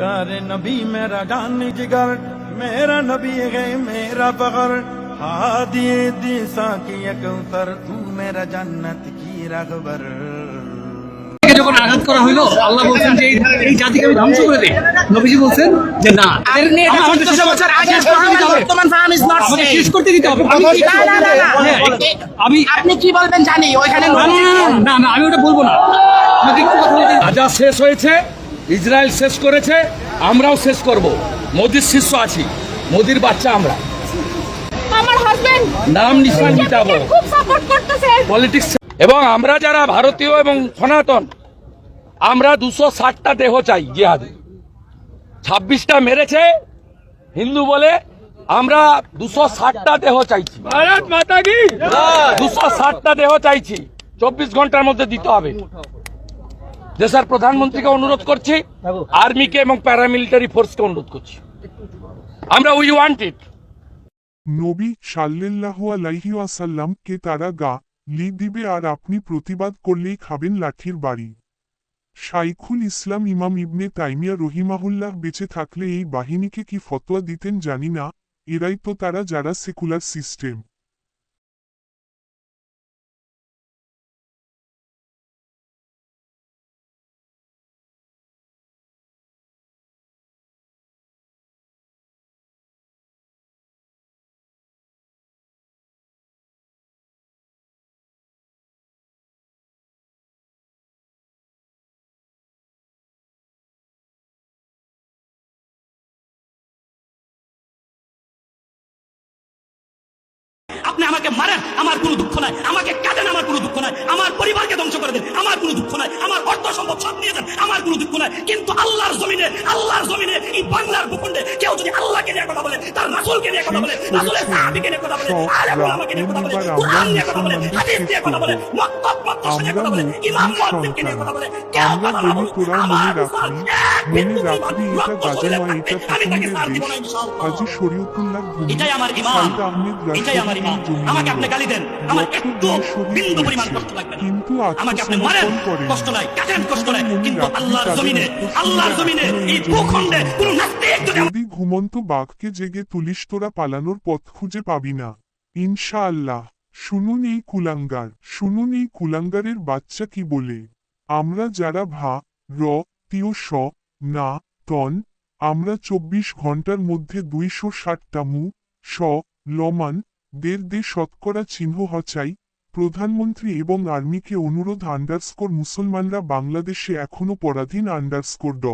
प्यारे नबी मेरा जान जिगर मेरा नबी है मेरा बगर हादी दिशा की कौसर तू मेरा जन्नत की रगबर থেকে যখন আঘাত করা হইলো আল্লাহ বলছেন যে এই- এই জাতিকে আমি ধ্বংস করে দিই নবীজি বলছেন যে না আপনি এটা আমাদের শেষ 1400 বছর আগে শেষ করতে দিতে হবে। বর্তমান ফাহাম is not আমাদের same. শেষ করতে দিতে হবে আমি কি- না, না, না, না। হ্যাঁ, আমি আপনি কি বলবেন জানি ওইখানে না, না, না, না, না, না, আমি ওটা বলবো না আমাকে একটু কথা বলতে দিন। গাজা শেষ হয়েছে ইসরায়েল শেষ করেছে আমরাও শেষ করব। মোদির শিষ্য আছি মোদির বাচ্চা আমরা। আমার হাজবেন্ড নাম নিশান মিটাবো। খুব সাপোর্ট করতেছে। পলিটিক্স এবং আমরা যারা ভারতীয় এবং সনাতন আমরা দুশো ষাটটা দেহ চাই জিহাদি। ছাব্বিশটা মেরেছে হিন্দু বলে আমরা দুশো ষাটটা দেহ চাইছি। ভারত মাতা কি? দুশো ষাটটা দেহ চাইছি। চব্বিশ ঘণ্টার মধ্যে দিতে হবে। দেশের প্রধানমন্ত্রীকে অনুরোধ করছি, আর্মিকে এবং প্যারামিলিটারি ফোর্সকে অনুরোধ করছি। আমরা উই ওয়ান্ট ইট নবী সাল্লাল্লাহু আলাইহি ওয়াসাল্লাম কে তারা গা, লি দিবে আর আপনি প্রতিবাদ করলেই খাবেন লাঠির বাড়ি। শাইখুল ইসলাম ইমাম ইবনে তাইমিয়া রহিমাহুল্লাহ বেঁচে থাকলে এই বাহিনীকে কি ফতোয়া দিতেন জানি না, এরাই তো তারা যারা সেকুলার সিস্টেম। আমাকে মারেন আমার কোনো দুঃখ নাই। আমাকে কাটেন আমার কোনো দুঃখ নাই। আমার পরিবারকে ধ্বংস করে দেন আমার কোনো দুঃখ নাই। আমার অর্থ সম্ভব সব নিয়ে যান আমার কোনো দুঃখ নাই। কিন্তু আল্লাহর জমিনে আল্লাহর জমিনে এই বাংলার ভূখণ্ডে কেউ যদি আল্লাহকে নিয়ে কথা বলে তার রাসুলকে নিয়ে কথা বলে রাসুলের সাহাবীকে নিয়ে কথা বলে আর ওলামাকে নিয়ে কথা বলে কোরআন নিয়ে কথা বলে হাদিস নিয়ে কথা বলে কেউ আমরা বলি তোরা মনে রাখবি মনে রাখবি এটা গাজা নয় এটা পছন্দের দেশ। হাজি শরীয়তুল্লাহ ভূমি। আমার সাইদ আহমেদ আমার আমার না। কিন্তু আত্মসমর্পণ করেন। যদি যদি ঘুমন্ত বাঘকে জেগে তুলিস তোরা পালানোর পথ খুঁজে পাবি না। ইনশাআল্লাহ। শুনুন এই কুলাঙ্গার, শুনুন এই কুলাঙ্গারের বাচ্চা কি বলে। আমরা যারা ভা, র তিয় স, না, তন, আমরা চব্বিশ ঘণ্টার মধ্যে দুইশো ষাটটা মু, স লমান দের দে শতকরা চিহ্ন হচাই, প্রধানমন্ত্রী এবং আর্মিকে অনুরোধ আন্ডারস্কোর মুসলমানরা বাংলাদেশে এখনও পরাধীন আন্ডারস্কোর ড।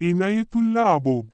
এনায়েতুল্লাহ আবব।